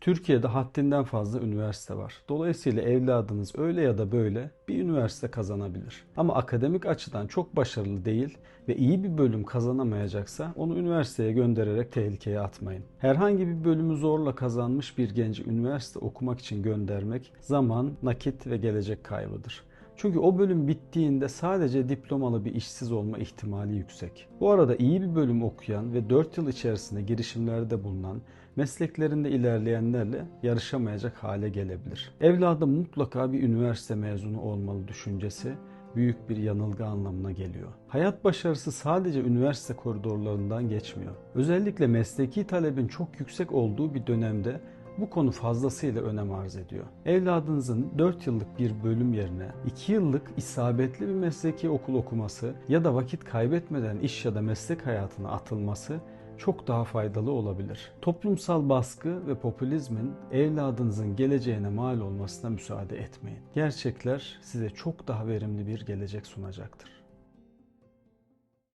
Türkiye'de haddinden fazla üniversite var. Dolayısıyla evladınız öyle ya da böyle bir üniversite kazanabilir. Ama akademik açıdan çok başarılı değil ve iyi bir bölüm kazanamayacaksa onu üniversiteye göndererek tehlikeye atmayın. Herhangi bir bölümü zorla kazanmış bir genci üniversite okumak için göndermek zaman, nakit ve gelecek kaybıdır. Çünkü o bölüm bittiğinde sadece diplomalı bir işsiz olma ihtimali yüksek. Bu arada iyi bir bölüm okuyan ve 4 yıl içerisinde girişimlerde bulunan, mesleklerinde ilerleyenlerle yarışamayacak hale gelebilir. Evladım mutlaka bir üniversite mezunu olmalı düşüncesi büyük bir yanılgı anlamına geliyor. Hayat başarısı sadece üniversite koridorlarından geçmiyor. Özellikle mesleki talebin çok yüksek olduğu bir dönemde bu konu fazlasıyla önem arz ediyor. Evladınızın 4 yıllık bir bölüm yerine 2 yıllık isabetli bir mesleki okul okuması ya da vakit kaybetmeden iş ya da meslek hayatına atılması çok daha faydalı olabilir. Toplumsal baskı ve popülizmin evladınızın geleceğine mal olmasına müsaade etmeyin. Gerçekler size çok daha verimli bir gelecek sunacaktır.